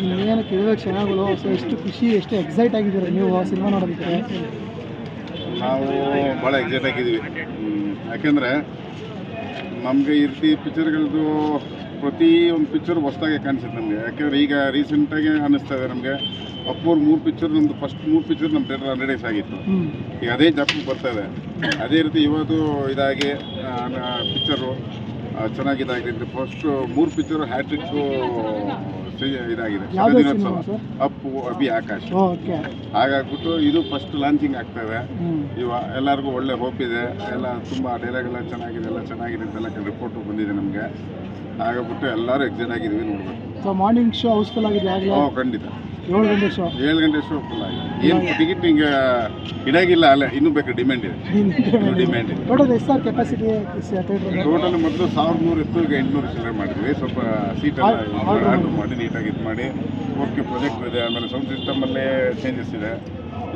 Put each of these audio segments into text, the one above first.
ಏನಕ್ಕೆ ಕೇಳಿದ ಕ್ಷಣಗಳು. ಸೊ ಎಷ್ಟು ಖುಷಿ ಎಷ್ಟು ಎಕ್ಸೈಟ್ ಆಗಿದ್ದೀರಾ ನೀವು ಸಿನಿಮಾ ನೋಡೋದಕ್ಕೆ? ನಾವು ಭಾಳ ಎಕ್ಸೈಟ್ ಆಗಿದ್ದೀವಿ. ಯಾಕೆಂದರೆ ನಮಗೆ ಈ ರೀತಿ ಪಿಕ್ಚರ್ಗಳದ್ದು ಪ್ರತಿ ಒಂದು ಪಿಕ್ಚರ್ ಹೊಸ್ದಾಗೆ ಕಾಣಿಸುತ್ತೆ ನಮಗೆ. ಯಾಕೆಂದರೆ ಈಗ ರೀಸೆಂಟಾಗಿ ಅನ್ನಿಸ್ತಾ ಇದೆ ನಮಗೆ. ಅಪ್ಪೋರ್ ಮೂರು ಪಿಕ್ಚರ್ ನಮ್ಮದು ಫಸ್ಟ್ ಮೂರು ಪಿಕ್ಚರ್ ನಮ್ಮ ಥಿಯೇಟರ್ ಹಂಡ್ರೆಡ್ ಡೇಸ್ ಆಗಿತ್ತು. ಈಗ ಅದೇ ಜಾಪಕ್ಕೆ ಬರ್ತಾ ಇದೆ. ಅದೇ ರೀತಿ ಇವತ್ತು ಇದಾಗಿ ಪಿಕ್ಚರು ಚೆನ್ನಾಗಿದಾಗಿದೆ. ಫಸ್ಟು ಮೂರು ಪಿಕ್ಚರು ಹ್ಯಾಟ್ರಿಕ್ಕು ಇದಾಗಿದೆ. ದಿನೋತ್ಸವ. ಅಪ್ಪು ಅಭಿ ಆಕಾಶ. ಹಾಗಾಗ್ಬಿಟ್ಟು ಇದು ಫಸ್ಟ್ ಲಾಂಚಿಂಗ್ ಆಗ್ತಾ ಇದೆ ಹ್ಞೂ ಇವ ಎಲ್ಲರಿಗೂ ಒಳ್ಳೆ ಹೋಪ್ ಇದೆ. ಎಲ್ಲ ತುಂಬ ಡೈಲಾಗ್ ಎಲ್ಲ ಚೆನ್ನಾಗಿದೆ ಎಲ್ಲ ಚೆನ್ನಾಗಿದೆ ಅಂತೆಲ್ಲ ರಿಪೋರ್ಟ್ ಬಂದಿದೆ ನಮಗೆ. ಹಾಗಾಗ್ಬಿಟ್ಟು ಎಲ್ಲರೂ ಎಕ್ಸೈಟ್ ಆಗಿದ್ದೀವಿ ನೋಡ್ಬೇಕು. ಸೊ ಮಾರ್ನಿಂಗ್ ಶೋ ಹೌಸ್ಫುಲ್ ಆಗಿದೆ ಖಂಡಿತ. ಏಳು ಗಂಟೆ ಶೋ ಏಳು ಗಂಟೆ ಶೋ ಫುಲ್ ಆಗಿದೆ. ಏನು ಟಿಕೆಟ್ ಹಿಂಗೆ ಇಡಾಗಿಲ್ಲ ಅಲ್ಲೇ ಇನ್ನೂ ಬೇಕು ಡಿಮ್ಯಾಂಡ್ ಇದೆ? ಇನ್ನೂ ಡಿಮ್ಯಾಂಡ್ ಇದೆ. ಟೋಟಲ್ ಎಷ್ಟು ಸರ್ ಕೆಪಾಸಿಟಿ ಟೋಟಲ್ ಮೊದಲು ಸಾವಿರದ ನೂರು ಇತ್ತು ಈಗ ಎಂಟುನೂರು ಚಿಲ್ಲರೆ ಮಾಡಿದ್ವಿ. ಸ್ವಲ್ಪ ಸೀಟ್ ಎಲ್ಲ ಆರ್ಡ್ರ್ ಮಾಡಿ ನೀಟಾಗಿ ಇದು ಮಾಡಿ. ಓಕೆ ಪ್ರಾಜೆಕ್ಟ್ ಇದೆ ಆಮೇಲೆ ಸೌಂಡ್ ಸಿಸ್ಟಮಲ್ಲೇ ಚೇಂಜಸ್ ಇದೆ.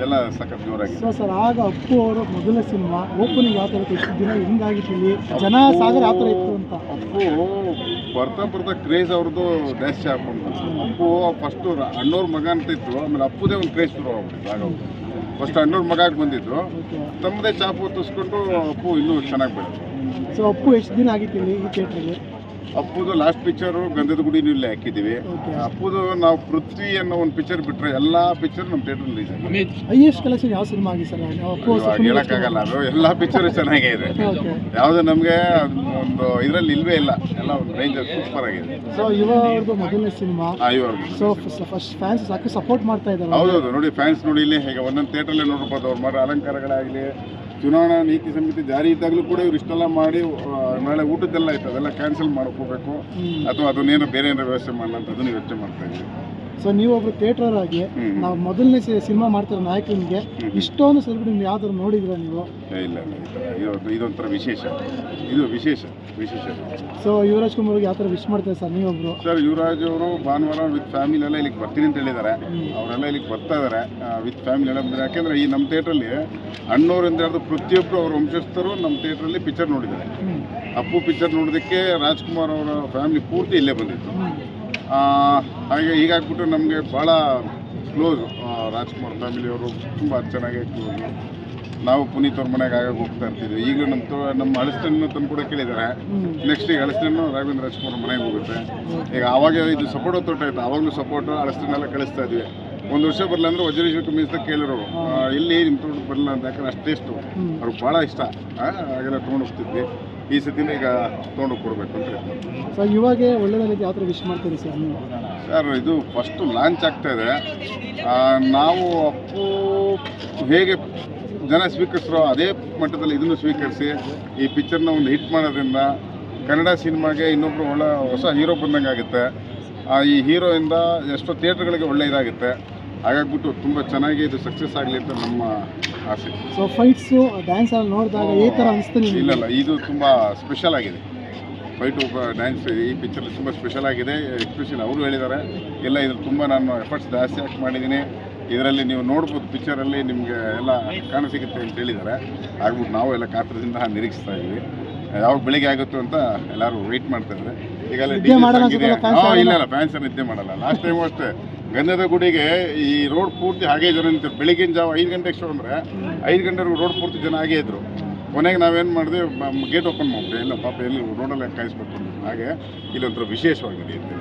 ಎಲ್ಲ ಸಖತ್ ಜೋರಾಗಿದೆ. ಸೊ ಸರ್ ಆಗ ಅಪ್ಪು ಅವರು ಮೊದಲ ಸಿನಿಮಾ ಓಪನಿಂಗ್ ಯಾವ ಥರ ಇತ್ತು ದಿನ ಇಲ್ಲಿ. ಜನ ಸಾಗರ ಯಾವ ಥರ ಇತ್ತು ಅಂತ. ಅಪ್ಪು ಬರ್ತಾ ಬರ್ತಾ ಕ್ರೇಜ್ ಅವ್ರದ್ದು ಡ್ಯಾಶ್ ಹಾಕೊಂಡು ಅಪ್ಪು ಫಸ್ಟು ಅಣ್ಣವ್ರ ಮಗ ಅಂತ ಇತ್ತು ಆಮೇಲೆ ಅಪ್ಪುದೇ ಒಂದು ಕ್ರೇಜ್ ಶುರು ಆಗ್ಬಿಟ್ಟು ಆಗ ಫಸ್ಟ್ ಅಣ್ಣವ್ರ ಮಗ ಬಂದಿದ್ದು ಓಕೆ ತಮ್ಮದೇ ಚಾಪು ತರಿಸ್ಕೊಂಡು ಅಪ್ಪು ಇನ್ನೂ ಚೆನ್ನಾಗಿ ಬೆಳೆದು ಸೊ ಅಪ್ಪು ಎಷ್ಟು ದಿನ ಆಗಿತ್ತು ಈ ಥಿಯೇಟ್ರಿಗೆ ಅಪ್ಪುದು ಲಾಸ್ಟ್ ಪಿಕ್ಚರು ಗಂಧದ ಗುಡಿ ಇಲ್ಲಿ ಹಾಕಿದ್ದೀವಿ. ಅಪ್ಪುದು ನಾವು ಪೃಥ್ವಿ ಅನ್ನೋ ಒಂದು ಪಿಕ್ಚರ್ ಬಿಟ್ಟರೆ ಎಲ್ಲ ಪಿಕ್ಚರ್ ನಮ್ಮ ಥಿಯೇಟರ್ ರಿಲೀಸ್ ಹೈಯೆಸ್ಟ್ ಕಲೆಕ್ಷನ್ ಯಾವ ಸಿನಿಮಾ ಸರ್? ಹೇಳಕ್ಕಾಗಲ್ಲ ಅದು. ಎಲ್ಲ ಪಿಕ್ಚರ್ ಚೆನ್ನಾಗೇ ಇದೆ. ಯಾವುದು ನಮಗೆ ಒಂದು ಇದರಲ್ಲಿ ಇಲ್ವೇ ಇಲ್ಲ. ಎಲ್ಲ ಒಂದು ರೇಂಜ್ ಸೂಪರ್ ಆಗಿದೆ. ಸೊ ಮೊದಲನೇ ಸಿನಿಮಾ ಸೊ ಫಸ್ಟ್ ಫ್ಯಾನ್ಸ್ ಸಾಕು ಸಪೋರ್ಟ್ ಮಾಡ್ತಾ ಇದ್ದಾರೆ ಹೌದೌದು. ನೋಡಿ ಫ್ಯಾನ್ಸ್ ನೋಡಿ ಇಲ್ಲಿ ಹೇಗೆ ಒಂದೊಂದು ಥಿಯೇಟರ್ ನೋಡ್ಬೋದು. ಅವ್ರು ಮಾಡೋ ಅಲಂಕಾರಗಳಾಗಲಿ ಚುನಾವಣಾ ನೀತಿ ಸಂಹಿತೆ ಜಾರಿ ಇದ್ದಾಗಲೂ ಕೂಡ ಇವ್ರು ಇಷ್ಟೆಲ್ಲ ಮಾಡಿ ನಾಳೆ ಊಟದ್ದೆಲ್ಲ ಇತ್ತು ಅದೆಲ್ಲ ಕ್ಯಾನ್ಸಲ್ ಮಾಡ್ಕೋಬೇಕು. ಅಥವಾ ಅದನ್ನೇನೋ ಬೇರೆ ಏನಾರು ವ್ಯವಸ್ಥೆ ಮಾಡೋಣ ಅಂತ ಅದನ್ನು ಯೋಚನೆ ಮಾಡ್ತಾ ಇದ್ದೀವಿ. ಸೊ ನೀವೊಬ್ರು ಥಿಯೇಟರ್ ಆಗಿ ನಾವು ಮೊದಲನೇ ಸಿನಿಮಾ ಮಾಡ್ತಿರೋ ನಾಯಕನಿಗೆ. ಇಷ್ಟೊಂದು ಸೆಲೆಬ್ರಿಟಿ ನೀವು ಯಾವ್ದಾದ್ರು ನೋಡಿದ್ರ ನೀವು? ಇಲ್ಲ ಇಲ್ಲ ಇದೊಂಥರ ವಿಶೇಷ. ಇದು ವಿಶೇಷ ವಿಶೇಷ ಸೊ ಯುವರಾಜ್ ಕುಮಾರ್ ಯಾವ ಥರ ವಿಶ್ ಮಾಡ್ತಾರೆ ಸರ್ ನೀವೊಬ್ರು? ಸರ್ ಯುವರಾಜ್ ಅವರು ಭಾನುವಾರ ವಿತ್ ಫ್ಯಾಮಿಲಿ ಎಲ್ಲ ಇಲ್ಲಿಗೆ ಬರ್ತೀನಿ ಅಂತ ಹೇಳಿದ್ದಾರೆ. ಅವರೆಲ್ಲ ಇಲ್ಲಿಗೆ ಬರ್ತಾ ಇದ್ದಾರೆ ವಿತ್ ಫ್ಯಾಮಿಲಿ ಎಲ್ಲ ಬಂದರೆ. ಯಾಕೆಂದರೆ ಈ ನಮ್ಮ ಥಿಯೇಟ್ರಲ್ಲಿ ಅಣ್ಣವ್ರಿಂದ ಹಿಡಿದು ಪ್ರತಿಯೊಬ್ಬರು ಅವ್ರ ವಂಶಸ್ಥರು ನಮ್ಮ ಥಿಯೇಟ್ರಲ್ಲಿ ಪಿಕ್ಚರ್ ನೋಡಿದ್ದಾರೆ. ಅಪ್ಪು ಪಿಕ್ಚರ್ ನೋಡೋದಕ್ಕೆ ರಾಜ್ಕುಮಾರ್ ಅವರ ಫ್ಯಾಮಿಲಿ ಪೂರ್ತಿ ಇಲ್ಲೇ ಬಂದಿತ್ತು. ಹಾಗೆ ಹೀಗಾಗ್ಬಿಟ್ಟು ನಮಗೆ ಭಾಳ ಕ್ಲೋಸ್ ರಾಜ್ಕುಮಾರ್ ಫ್ಯಾಮಿಲಿಯವರು ತುಂಬ ಚೆನ್ನಾಗಿ ಕ್ಲೋಸ್ ನಾವು ಪುನೀತ್ ಅವ್ರ ಮನೆಗೆ ಆಗಾಗ ಹೋಗ್ತಾ ಇರ್ತಿದ್ವಿ. ಈಗ ನಮ್ಮ ತೋ ನಮ್ಮ ಹಳಸ್ತನ್ನು ತಂದು ಕೂಡ ಕೇಳಿದ್ದಾರೆ. ನೆಕ್ಸ್ಟ್ ಈಗ ಹಳಸ್ತನ್ನು ರಾಘವೇಂದ್ರ ರಾಜ್ಕುಮಾರ್ ಮನೆಗೆ ಹೋಗುತ್ತೆ. ಈಗ ಆವಾಗ ಇದು ಸಪೋರ್ಟ್ ತೋಟ ಇತ್ತು. ಆವಾಗಲೂ ಸಪೋರ್ಟ್ ಹಳಸ್ತನ್ನೆಲ್ಲ ಕಳಿಸ್ತಾ ಇದ್ವಿ. ಒಂದು ವರ್ಷ ಬರಲ್ಲ ಅಂದ್ರೆ ವಜ್ರೇಶ್ವರ ಮೀನ್ಸ್ದಾಗ ಕೇಳಿರೋರು ಇಲ್ಲಿ ನಿಮ್ಮ ತೋಟ ಬರಲ್ಲ ಅಂತ. ಯಾಕಂದ್ರೆ ಅಷ್ಟೇ ಇಷ್ಟು ಅವ್ರಿಗೆ ಭಾಳ ಇಷ್ಟ. ಹಾಗೆಲ್ಲ ತೊಗೊಂಡು ಹೋಗ್ತಿದ್ವಿ. ಈ ಸುದ್ದಿನ ಈಗ ತೊಗೊಂಡು ಕೊಡಬೇಕು ಅಂತ ಹೇಳ್ತಾರೆ. ಸೊ ಇವಾಗ ಯಾವ ಥರ ವಿಶ್ ಮಾಡ್ತೀರಿ ಸರ್ ನೀವು? ಸರ್ ಇದು ಫಸ್ಟು ಲಾಂಚ್ ಆಗ್ತಾ ಇದೆ. ಆ, ನಾವು ಅಪ್ಪು ಹೇಗೆ ಜನ ಸ್ವೀಕರಿಸ್ರೋ ಅದೇ ಮಟ್ಟದಲ್ಲಿ ಇದನ್ನು ಸ್ವೀಕರಿಸಿ ಈ ಪಿಕ್ಚರ್ನ ಒಂದು ಹಿಟ್ ಮಾಡೋದ್ರಿಂದ ಕನ್ನಡ ಸಿನಿಮಾಗೆ ಇನ್ನೊಬ್ಬರು ಒಳ್ಳೆ ಹೊಸ ಹೀರೋ ಬಂದಂಗೆ ಆಗುತ್ತೆ. ಆ, ಈ ಹೀರೋಯಿಂದ ಎಷ್ಟೋ ಥಿಯೇಟ್ರ್ಗಳಿಗೆ ಒಳ್ಳೆ ಇದಾಗುತ್ತೆ. ಹಾಗಾಗ್ಬಿಟ್ಟು ತುಂಬ ಚೆನ್ನಾಗಿ ಇದು ಸಕ್ಸಸ್ ಆಗಲಿ ಅಂತ ನಮ್ಮ ಆಸೆ. ಸೊ ಫೈಟ್ಸು ಡ್ಯಾನ್ಸ್ ನೋಡಿದಾಗ ಈ ಥರ ಅನಿಸ್ತು ಇಲ್ಲ ಇಲ್ಲ ಇದು ತುಂಬ ಸ್ಪೆಷಲ್ ಆಗಿದೆ. ಫೈಟು ಡ್ಯಾನ್ಸ್ ಈ ಪಿಕ್ಚರಲ್ಲಿ ತುಂಬ ಸ್ಪೆಷಲ್ ಆಗಿದೆ. ಎಕ್ಸ್ಪೆಷಲ್ ಅವರು ಹೇಳಿದ್ದಾರೆ ಎಲ್ಲ ಇದ್ರಲ್ಲಿ ತುಂಬ ನಾನು ಎಫರ್ಟ್ಸ್ ಜಾಸ್ತಿ ಹಾಕಿ ಮಾಡಿದ್ದೀನಿ. ಇದರಲ್ಲಿ ನೀವು ನೋಡ್ಬೋದು ಪಿಕ್ಚರಲ್ಲಿ ನಿಮಗೆ ಎಲ್ಲ ಕಾಣಸಿಗುತ್ತೆ ಅಂತ ಹೇಳಿದ್ದಾರೆ. ಆಗ್ಬಿಟ್ಟು ನಾವು ಎಲ್ಲ ಕಾತ್ರದಿಂದ ನಿರೀಕ್ಷಿಸ್ತಾ ಇದ್ದೀವಿ. ಯಾವಾಗ ಬೆಳಿಗ್ಗೆ ಆಗುತ್ತೋ ಅಂತ ಎಲ್ಲರೂ ವೆಯ್ಟ್ ಮಾಡ್ತಾ ಇದ್ದಾರೆ. ಈಗ ಅಲ್ಲಿ ಮಾಡಲ್ಲ song ಇದೆ. ಅನ್ಸುತ್ತಲ್ಲ fans ಹಾ, ಯಾರು? ಇಲ್ಲ ಇಲ್ಲ ಫ್ಯಾನ್ಸ್ ನಿದ್ದೆ ಮಾಡಲ್ಲ ಲಾಸ್ಟ್ ಟೈಮ್ ಅಷ್ಟೇ ಗಂಧದ ಗುಡಿಗೆ ಈ ರೋಡ್ ಪೂರ್ತಿ ಹಾಗೆ ಜನ ನಿಂತಿರು ಬೆಳಗಿನ ಜಾವ ಐದು ಗಂಟೆಗೆ ಶೋ ಅಂದರೆ ಐದು ಗಂಟೆವರೆಗೂ ರೋಡ್ ಪೂರ್ತಿ ಜನ ಹಾಗೇ ಇದ್ರು ಕೊನೆಗೆ ನಾವೇನು ಮಾಡಿದ್ವಿ ಗೇಟ್ ಓಪನ್ ಮಾಡ್ತೀವಿ ಇಲ್ಲ ಪಾಪ ಎಲ್ಲಿ ರೋಡಲ್ಲಿ ಕಾಯಿಸ್ಬೇಕು. ಹಾಗೆ ಇಲ್ಲೊಂಥರ ವಿಶೇಷವಾಗಿ ನಡೆಯುತ್ತೆ